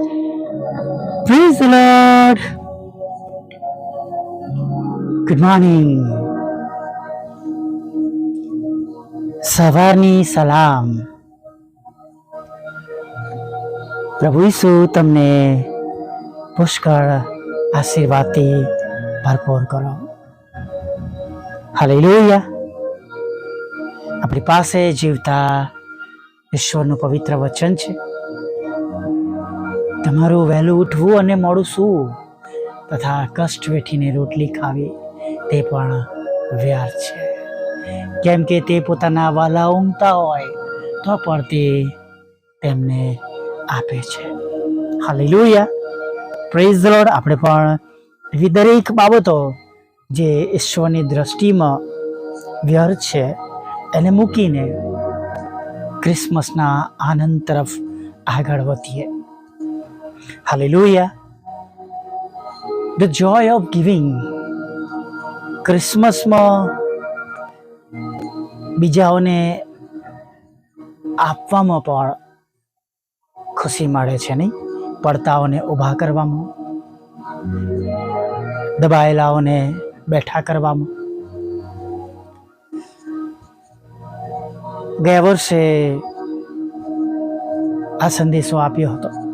The Lord. Good morning. સવારની સલામ પ્રભુ ઈસુ તમને પુષ્કળ આશીર્વાદથી ભરપૂર કરો હાલેલુયા આપણી પાસે જીવતા ઈશ્વરનું પવિત્ર વચન છે તમારું વહેલું ઉઠવું અને મોડું સૂવું તથા કષ્ટ વેઠીને રોટલી ખાવી, તે પણ વ્યર્થ છે. કેમ કે તે પોતાના વાલા ઊંઘતા હોય, તો પણ તે તેમને આપે છે. હાલેલુયા. પ્રેઝ લોડ આપણે પણ એવી દરેક બાબતો જે ઈશ્વરની દ્રષ્ટિમાં વ્યર્થ છે, એને મૂકીને ક્રિસમસના આનંદ તરફ આગળ વધીએ. Hallelujah the joy of giving ક્રિસમસમાં બીજાઓને આપવામાં પણ ખુશી મળે છે નહીં? પડતાઓને ઊભા કરવામાં. દબાયેલાઓને બેઠા કરવામાં. ગયા વર્ષે આ સંદેશો આપ્યો હતો.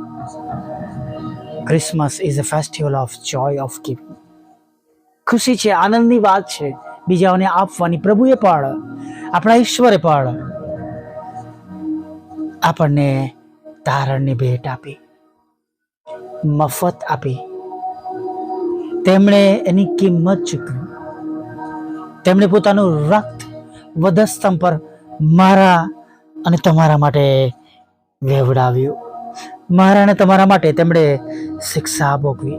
Christmas is a festival of joy of giving ખુશી છે, આનંદની વાત છે. બીજાઓને આપવાની, પ્રભુએ પણ, આપણા ઈશ્વરે પણ આપણને તારણની ભેટ આપી, મફત આપી. તેમણે એની કિંમત ચૂકવી. તેમણે પોતાનું રક્ત વધસ્તંભ પર મારા અને તમારા માટે વેવડાવ્યું. મારા અને તમારા માટે તેમણે શિક્ષા ભોગવી.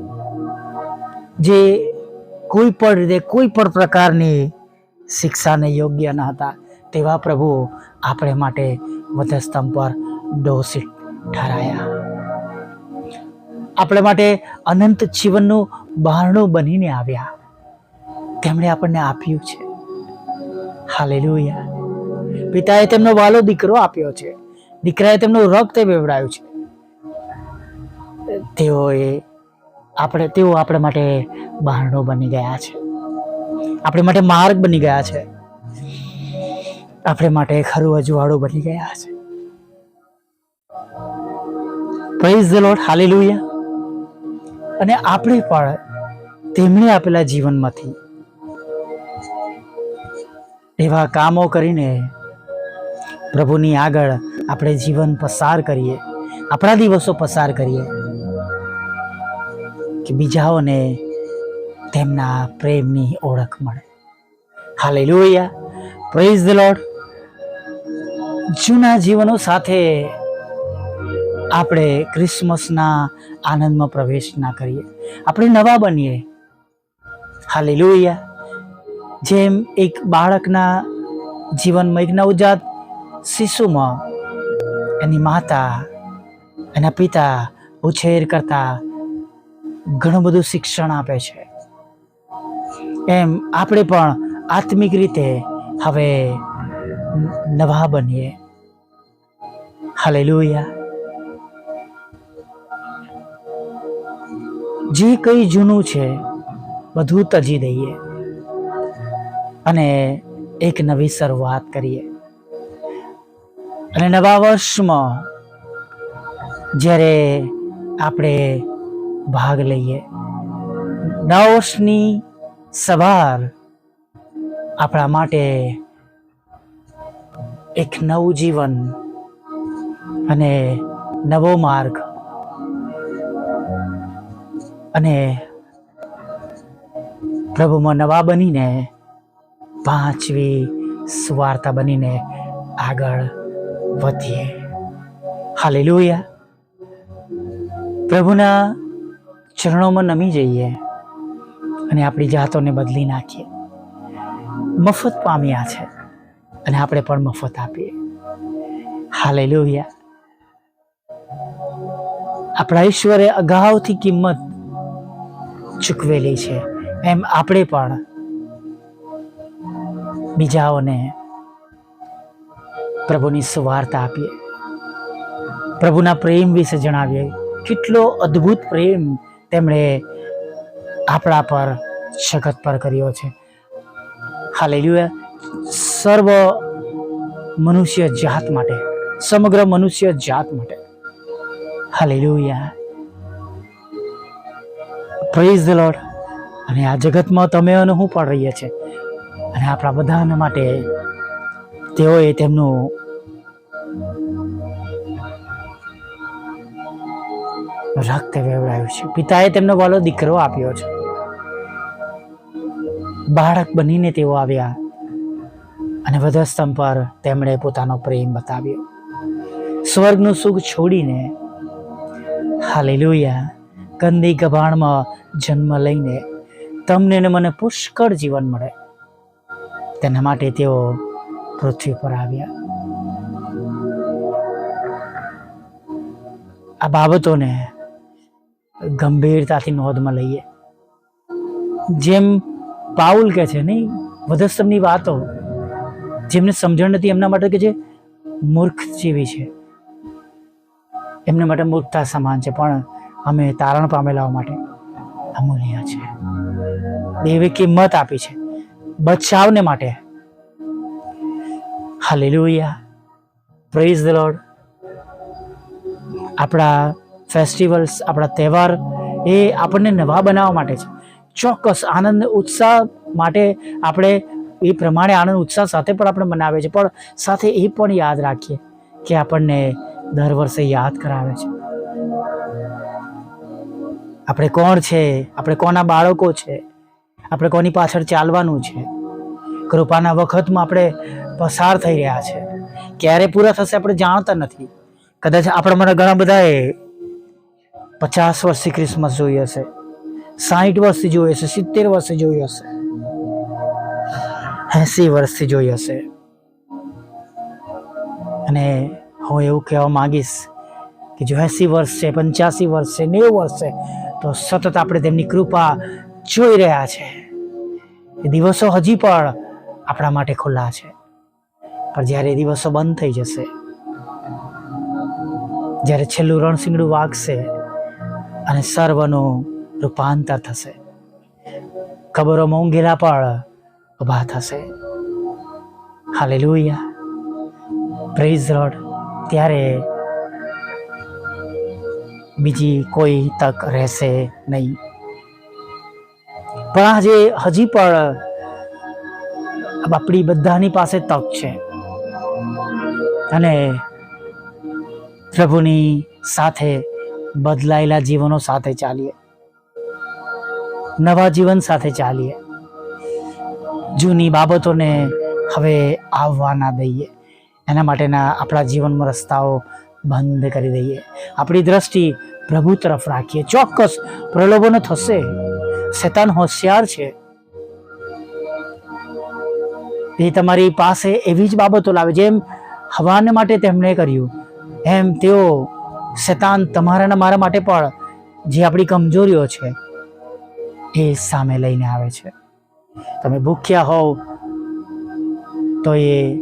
જે કોઈ પણ રીતે કોઈ પણ પ્રકારની શિક્ષાને યોગ્ય ન હતા, તેવા પ્રભુ આપણે માટે વધસ્તંભ પર દોષિત ઠરાયા. આપણે માટે અનંત જીવનનું બહારણું બનીને આવ્યા. તેમણે આપણને આપ્યું છે. હાલેલુયા. પિતાએ તેમનો વાલો દીકરો આપ્યો છે. દીકરાએ તેમનું રક્ત વેવડાયું છે. તેઓએ આપણે, તેઓ આપણે માટે બહારણો બની ગયા છે. આપણે માટે માર્ગ બની ગયા છે. આપણે માટે ખરું અજવાળું બની ગયા છે. પ્રેઝ ધ લોર્ડ હાલેલુયા અને આપણે પણ તેમણે આપેલા જીવનમાંથી એવા કામો કરીને પ્રભુની આગળ આપણે જીવન પસાર કરીએ, આપણા દિવસો પસાર કરીએ. કે બીજાઓને તેમના પ્રેમની ઓળખ મળે. હાલેલુયા. પ્રેઝ ધ લોર્ડ જૂના જીવનો સાથે આપણે ક્રિસમસના આનંદમાં પ્રવેશ ના કરીએ. આપણે નવા બનીએ. હાલેલુયા. જેમ એક બાળકના જીવનમાં એક નવજાત શિશુમાં એની માતા, એના પિતા ઉછેર કરતા ઘણું બધું શિક્ષણ આપે છે. એમ આપણે પણ આત્મિક રીતે હવે નવા બનીએ. હાલેલુયા. જે કંઈ જૂનું છે, બધું તજી દઈએ અને એક નવી શરૂઆત કરીએ. અને નવા વર્ષમાં જ્યારે આપણે ભાગ લઈએ. નવ વર્ષની સવાર આપણા માટે એક નવું જીવન અને નવો માર્ગ અને પ્રભુમાં નવા બનીને પાંચવી સુવાર્તા બનીને આગળ વધીએ. હાલેલુયા. પ્રભુના ચરણોમાં નમી જઈએ અને આપણી જાતોને બદલી નાખીએ. મફત પામ્યા છે અને આપણે પણ મફત આપીએ. હાલેલુયા. આપણા ઈશ્વરે અગાઉથી કિંમત ચૂકવેલી છે. એમ આપણે પણ બીજાઓને પ્રભુની સુવાર્તા આપીએ. પ્રભુના પ્રેમ વિશે જણાવીએ. કેટલો અદ્ભુત પ્રેમ તેમણે આપણા પર જગત પર કર્યો છે. હાલેલુયા. સર્વ મનુષ્ય જાત માટે, સમગ્ર મનુષ્ય જાત માટે. હાલેલુયા. પ્રેઝ ધ લોર્ડ અને આ જગતમાં તમે અને હું પણ રહીએ છીએ. અને આપણા બધાના માટે તેઓએ તેમનું રક્ત વેવડાયું છે. પિતાએ તેમનો વાલો દીકરો આપ્યો છે. બાળક બનીને તેઓ આવ્યા અને વધસ્તંભ પર તેમણે પોતાનો પ્રેમ બતાવ્યો. સ્વર્ગનું સુખ છોડીને હાલેલુયા, ગંદી ગભાણમાં જન્મ લઈને તમને ને મને પુષ્કળ જીવન મળે. તેના માટે તેઓ પૃથ્વી પર આવ્યા. આ બાબતોને ગંભીરતાથી નોંધમાં લઈએ. જેમ પાઉલ કહે છે, નહીં વધસ્તંભની વાતો, જેમને સમજણ નથી, એમના માટે કે જે મૂર્ખ જેવી છે, એમના માટે મૂર્ખતા સમાન છે, પણ અમે તારણ પામેલાઓ માટે અમૂલ્ય છે. દેવે કિંમત આપી છે, બચાવને માટે. હાલેલુયા પ્રેઝ ધ લોર્ડ આપણા ફેસ્ટિવલ્સ, આપણા તહેવાર, એ આપણને નવા બનાવવા માટે છે. ચોક્કસ આનંદ, ઉત્સાહ માટે આપણે એ પ્રમાણે આનંદ, ઉત્સાહ સાથે પણ આપણે મનાવે છે પણ સાથે એ પણ યાદ રાખીએ કે આપણને દર વર્ષે યાદ કરાવે છે. આપણે કોણ છે? આપણે કોના બાળકો છે? આપણે કોની પાછળ ચાલવાનું છે? કૃપાના વખતમાં આપણે પસાર થઈ રહ્યા છે. ક્યારે પૂરા થશે આપણે જાણતા નથી. કદાચ આપણા મને ઘણા બધાએ પચાસ વર્ષથી ક્રિસમસ જોઈ હશે સાહીઠ વર્ષથી જોઈ હશે સિત્તેર વર્ષથી જોઈ હશે એસી વર્ષથી જોઈ હશે અને હું એવું કહેવા માંગીશ કે જો એસી વર્ષ છે, પંચ્યાસી વર્ષ છે, નેવું વર્ષ છે, તો સતત આપણે તેમની કૃપા જોઈ રહ્યા છે. એ દિવસો હજી પણ આપણા માટે ખુલ્લા છે. પણ જ્યારે એ દિવસો બંધ થઈ જશે, જ્યારે છેલ્લું રણસિંગડું વાગશે અને સર્વનું રૂપાંતર થશે. ખબરોમાં ઊંઘેલા પણ ઊભા થશે. હાલેલુયા. પ્રેઝ રોડ ત્યારે બીજી કોઈ તક રહેશે નહીં. પણ આજે હજી પણ આપણી બધાની પાસે તક છે. અને પ્રભુની સાથે બદલાયેલા જીવનો સાથે ચાલીએ. નવા જીવન સાથે ચાલીએ. જૂની બાબતોને હવે આવવા ના દઈએ. એના માટેના આપણા જીવનમાં રસ્તાઓ બંધ કરી દઈએ. આપણી દ્રષ્ટિ પ્રભુ તરફ રાખીએ. ચોક્કસ પ્રલોભનો થશે. શેતાન હોશિયાર છે. એ તમારી પાસે એવી જ બાબતો લાવે. જેમ હવાને માટે તેમણે કર્યું, એમ તેઓ શેતાન તમારા ને મારા માટે પણ જે આપણી કમજોરીઓ છે, એ સામે લઈને આવે છે. તમે ભૂખ્યા હોવ, તો એ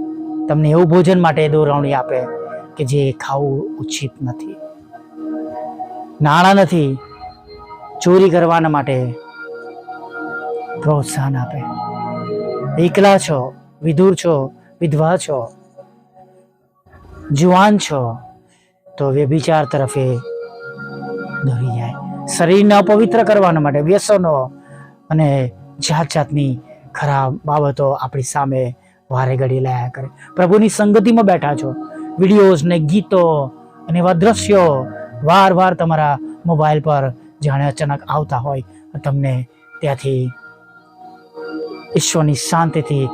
તમને એવું ભોજન માટે દોરવણી આપે કે જે ખાવું ઉચિત નથી. નાણાં નથી, ચોરી કરવાના માટે પ્રોત્સાહન આપે. એકલા છો, વિધુર છો, વિધવા છો, જુવાન છો તો વ્યભિચાર તરફ દોરી જાય. શરીરને અપવિત્ર કરવાના માટે વ્યસનો અને જાત જાતની ખરાબ બાબતો આપણી સામે વારે ઘડી લાયા કરે. પ્રભુની સંગતિમાં બેઠા છો. વિડીયોઝ ને ગીતો અને એવા દ્રશ્યો વાર વાર તમારા મોબાઈલ પર જાણે અચાનક આવતા હોય. તમને ત્યાંથી ઈશ્વરની શાંતિથી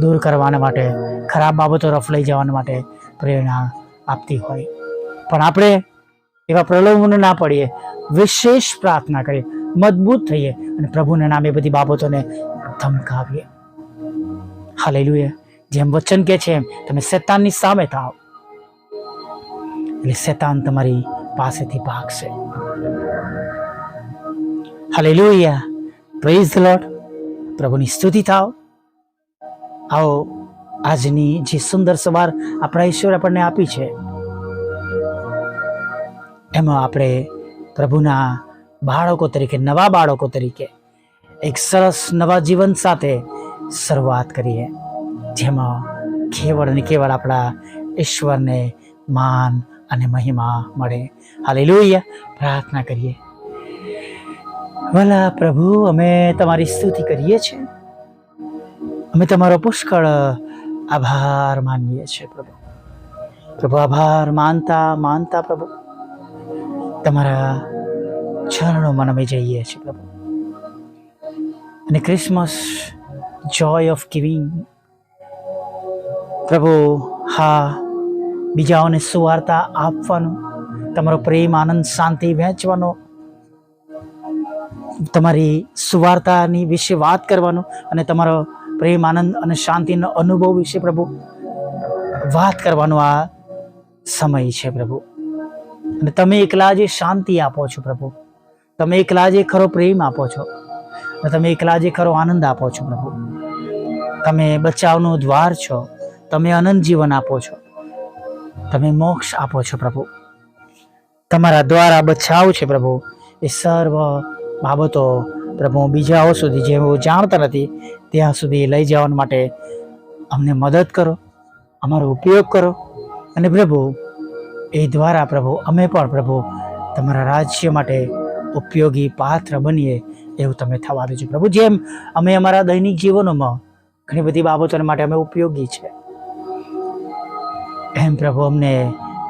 દૂર કરવાના માટે, ખરાબ બાબતો રફ લઈ જવાના માટે પ્રેરણા આપતી હોય. પણ આપણે એવા પ્રલોભનો ના પડીએ, વિશેષ પ્રાર્થના કરીએ, મજબૂત થઈએ અને પ્રભુના નામે બધી બાબતોને ધમકાવીએ. હાલેલુયા. જેમ વચન કે છે એમ, તમે શેતાનની સામે થાવ. એટલે શેતાન તમારી પાસેથી ભાગશે. હાલેલુયા. પ્રેઝ ધ લોર્ડ પ્રભુની સ્તુતિ થાવ. આવો આજની જે સુંદર સવાર આપણા ઈશ્વર આપણને આપી છે. એમાં આપણે પ્રભુના બાળકો તરીકે, નવા બાળકો તરીકે એક સરસ નવા જીવન સાથે શરૂઆત કરીએ. જેમાં કેવળ ને કેવળ આપણા ઈશ્વરને માન અને મહિમા મળે. હાલેલુયા. પ્રાર્થના કરીએ. ભલા પ્રભુ, અમે તમારી સ્તુતિ કરીએ છીએ અમે તમારો પુષ્કળ આભાર માનીએ છીએ પ્રભુ. પ્રભુ, આભાર માનતા માનતા, પ્રભુ. તમારા ચરણોમાં અમે જઈએ છીએ પ્રભુ. અને ક્રિસમસ જોય ઓફ ગિવિંગ પ્રભુ, હા, બીજાઓને સુવાર્તા આપવાનું, તમારો પ્રેમ, આનંદ, શાંતિ વહેંચવાનો, તમારી સુવાર્તાની વિશે વાત કરવાનું અને તમારો પ્રેમ, આનંદ અને શાંતિનો અનુભવ વિશે પ્રભુ વાત કરવાનો આ સમય છે પ્રભુ. અને તમે એકલા જે શાંતિ આપો છો પ્રભુ, તમે એકલા જે ખરો પ્રેમ આપો છો અને તમે એકલા જે ખરો આનંદ આપો છો પ્રભુ. તમે બચાવનો દ્વાર છો, તમે અનંત જીવન આપો છો, તમે મોક્ષ આપો છો પ્રભુ. તમારા દ્વારા બચાવ છે પ્રભુ, એ સર્વ બાબતો પ્રભુ બીજાઓ સુધી જેઓ જાણતા નથી, ત્યાં સુધી લઈ જવા માટે અમને મદદ કરો, અમારો ઉપયોગ કરો. અને પ્રભુ એ દ્વારા પ્રભુ, અમે પણ પ્રભુ તમારા રાજ્ય માટે ઉપયોગી પાત્ર બનીએ એવું તમે થવા દેજો પ્રભુ, જેમ અમે અમારા દૈનિક જીવનોમાં ઘણી બધી બાબતો માટે અમે ઉપયોગી છે, એમ પ્રભુ અમને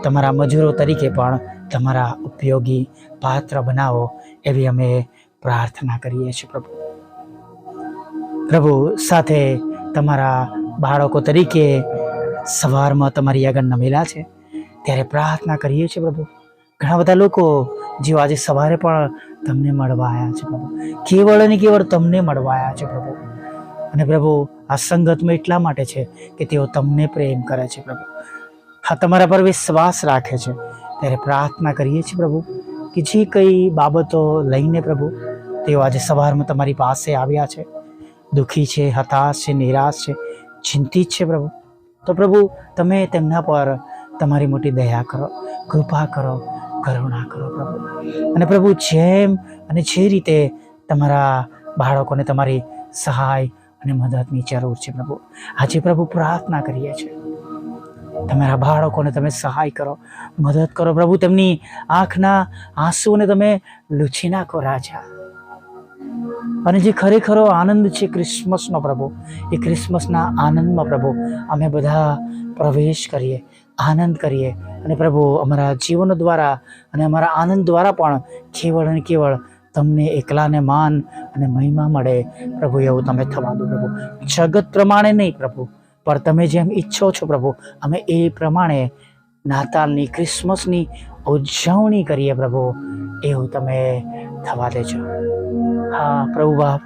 તમારા મજૂરો તરીકે પણ તમારા ઉપયોગી પાત્ર બનાવો એવી અમે પ્રાર્થના કરીએ છીએ પ્રભુ. પ્રભુ, સાથે તમારા બાળકો તરીકે સવારમાં તમારી આગળ નમેલા છે. ત્યારે પ્રાર્થના કરીએ છીએ પ્રભુ. ઘણા બધા લોકો જેઓ આજે સવારે પણ તમને મળવા આવ્યા છે પ્રભુ. કેવળ અને કેવળ તમને મળવા આવ્યા છે પ્રભુ. અને પ્રભુ, આ સંગતમાં એટલા માટે છે કે તેઓ તમને પ્રેમ કરે છે પ્રભુ. હા, તમારા પર વિશ્વાસ રાખે છે. ત્યારે પ્રાર્થના કરીએ છીએ પ્રભુ કે જે કઈ બાબતો લઈને પ્રભુ, તેઓ આજે સવારમાં તમારી પાસે આવ્યા છે. દુઃખી છે, હતાશ છે, નિરાશ છે, ચિંતિત છે પ્રભુ. તો પ્રભુ, તમે તેમના પર તમારી મોટી દયા કરો, કૃપા કરો, કરુણા કરો પ્રભુ. અને પ્રભુ, જેમ અને જે રીતે તમારા બાળકોને તમારી સહાય અને મદદની જરૂર છે પ્રભુ, આજે પ્રભુ પ્રાર્થના કરીએ છીએ. તમારા બાળકોને તમે સહાય કરો, મદદ કરો પ્રભુ, તેમની આંખના આંસુઓને તમે લૂછી નાખો રાજા. અને જે ખરેખરો આનંદ છે ક્રિસમસનો પ્રભુ, એ ક્રિસમસના આનંદમાં પ્રભુ, અમે બધા પ્રવેશ કરીએ આનંદ કરીએ. અને પ્રભુ, અમારા જીવન દ્વારા અને અમારા આનંદ દ્વારા પણ કેવળ અને કેવળ તમને એકલાને માન અને મહિમા મળે. પ્રભુ, એવું તમે થવા દો પ્રભુ. જગત પ્રમાણે નહીં પ્રભુ પણ તમે જેમ ઈચ્છો છો પ્રભુ, અમે એ પ્રમાણે નાતાલની, ક્રિસમસની ઉજવણી કરીએ પ્રભુ. એવું તમે થવા દેજો. હા પ્રભુ બાપ,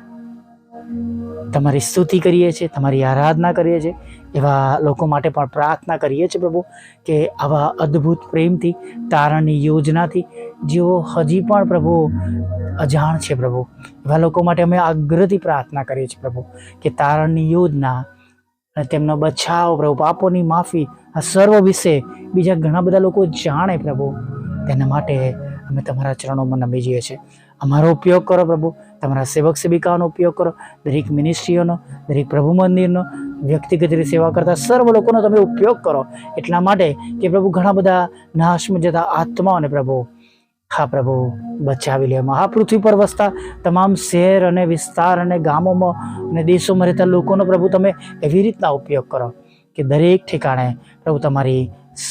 તમારી સ્તુતિ કરીએ છીએ, તમારી આરાધના કરીએ છીએ. એવા લોકો માટે પણ પ્રાર્થના કરીએ છીએ પ્રભુ કે આવા અદ્ભુત પ્રેમથી, તારણની યોજનાથી જેઓ હજી પણ પ્રભુ અજાણ છે પ્રભુ, એવા લોકો માટે અમે આગ્રહથી પ્રાર્થના કરીએ છીએ પ્રભુ કે તારણની યોજના અને તેમનો બચાવ પ્રભુ, પાપોની માફી, આ સર્વ વિશે બીજા ઘણા બધા લોકો જાણે પ્રભુ. તેના માટે અમે તમારા ચરણોમાં નમી જઈએ છીએ. અમારો ઉપયોગ કરો પ્રભુ. તમારા સેવક સેવિકાઓનો ઉપયોગ કરો, દરેક મિનિસ્ટ્રીઓનો દરેક પ્રભુ મંદિરનો, વ્યક્તિગત રીતે સેવા કરતા સર્વ લોકોનો તમે ઉપયોગ કરો. એટલા માટે કે પ્રભુ ઘણા બધા નાશમાં જતા આત્માઓને પ્રભુ, હા પ્રભુ, બચાવી લેવામાં આ પૃથ્વી પર વસતા તમામ શહેર અને વિસ્તાર અને ગામોમાં અને દેશોમાં રહેતા લોકોનો પ્રભુ તમે એવી રીતના ઉપયોગ કરો કે દરેક ઠેકાણે પ્રભુ તમારી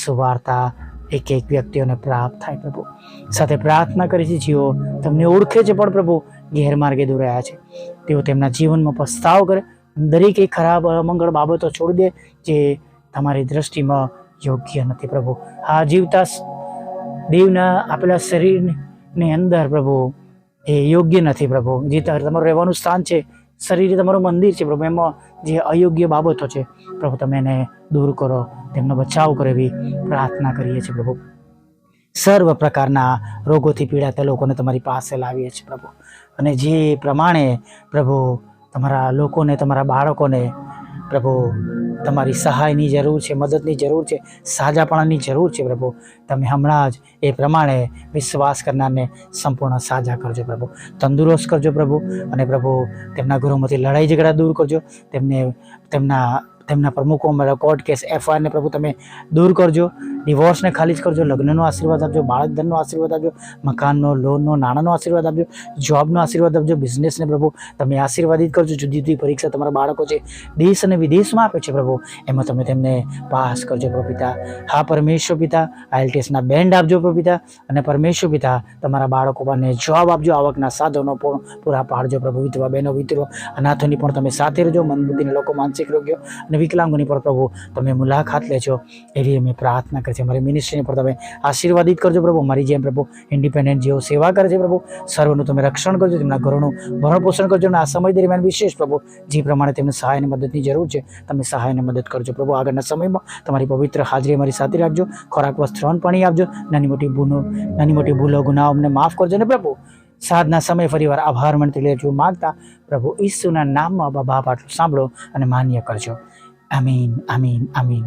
સુવાર્તા એક એક વ્યક્તિઓને પ્રાપ્ત થાય પ્રભુ. સાથે પ્રાર્થના કરી છે, જેઓ, તમને ઓળખે છે પણ પ્રભુ ગેરમાર્ગે દોરાયા છે. તેઓ તેમના જીવનમાં પસ્તાવ કરે. દરેક ખરાબ, અમંગળ બાબતો છોડી દે જે તમારી દ્રષ્ટિમાં યોગ્ય નથી પ્રભુ. આ જીવતા દેવના આપેલા શરીરની અંદર પ્રભુ, એ યોગ્ય નથી પ્રભુ. જે તમારું રહેવાનું સ્થાન છે, શરીર તમારું મંદિર છે પ્રભુ. એમાં જે અયોગ્ય બાબતો છે, પ્રભુ તમે એને દૂર કરો, તેમનો બચાવ કરો એવી પ્રાર્થના કરીએ છીએ પ્રભુ. સર્વ પ્રકારના રોગોથી પીડાતા લોકોને તમારી પાસે લાવીએ છીએ પ્રભુ. અને જે પ્રમાણે પ્રભુ તમારા લોકોને, તમારા બાળકોને પ્રભુ તમારી સહાયની જરૂર છે, મદદની જરૂર છે, સાજાપણાની જરૂર છે પ્રભુ. તમે હમણાં જ એ પ્રમાણે વિશ્વાસ કરનારને સંપૂર્ણ સાજા કરજો પ્રભુ. તંદુરસ્ત કરજો પ્રભુ અને પ્રભુ તેમના ઘરોમાંથી લડાઈ ઝઘડા દૂર કરજો. તેમને, તેમના તેમના પ્રમુખો કોર્ટ કેસ એફઆઈઆરને પ્રભુ તમે દૂર કરજો. ડિવોર્સને ખાલી જ કરજો, લગ્નનો આશીર્વાદ આપજો બાળક ધનનો આશીર્વાદ આપજો, મકાનનો, લોનનો, નાણાંનો આશીર્વાદ આપજો, જોબનો આશીર્વાદ આપજો, બિઝનેસને પ્રભુ તમે આશીર્વાદિત કરજો, જુદી જુદી પરીક્ષા તમારા બાળકો છે, દેશ અને વિદેશમાં આપે છે પ્રભુ, એમાં તમે તેમને પાસ કરજો પ્રભુ પિતા. હા, પરમેશ્વર પિતા, આઈએલટીએસના બેન્ડ આપજો પ્રભુ પિતા, અને પરમેશ્વર પિતા, તમારા બાળકો પણ જોબ આપજો, આવકના સાધનો પણ પૂરા પાડજો પ્રભુ, વિધવા બહેનો વિતરો અનાથોની પણ તમે સાથે રહેજો, મનબુદ્ધિના લોકો માનસિક રોગ્યો અને વિકલાંગોની પણ પ્રભુ, તમે મુલાકાત લેજો, એવી અમે પ્રાર્થના કરીએ છીએ અમારી મિનિસ્ટ્રીને પણ તમે આશીર્વાદિત કરજો પ્રભુ. મારી જેમ પ્રભુ ઇન્ડિપેન્ડન્ટ જેઓ સેવા કરે છે પ્રભુ. સર્વનું તમે રક્ષણ કરજો, તેમના ઘરોનું ભરણ પોષણ કરજો અને આ સમય દરમિયાન વિશેષ પ્રભુ, જે પ્રમાણે તેમને સહાય અને મદદની જરૂર છે, તમે સહાય અને મદદ કરજો પ્રભુ. આગળના સમયમાં તમારી પવિત્ર હાજરી અમારી સાથે રાખજો. ખોરાક, વસ્ત્ર પાણી આપજો. નાની મોટી ભૂલો, નાની મોટી ભૂલો, ગુનાઓ અમને માફ કરજો ને પ્રભુ સાધના સમય ફરીવાર આભાર માનતી લેજો. માગતા પ્રભુ ઈસુના નામમાં બાબા આટલું સાંભળો અને માન્ય કરજો. આમીન આમીન આમીન.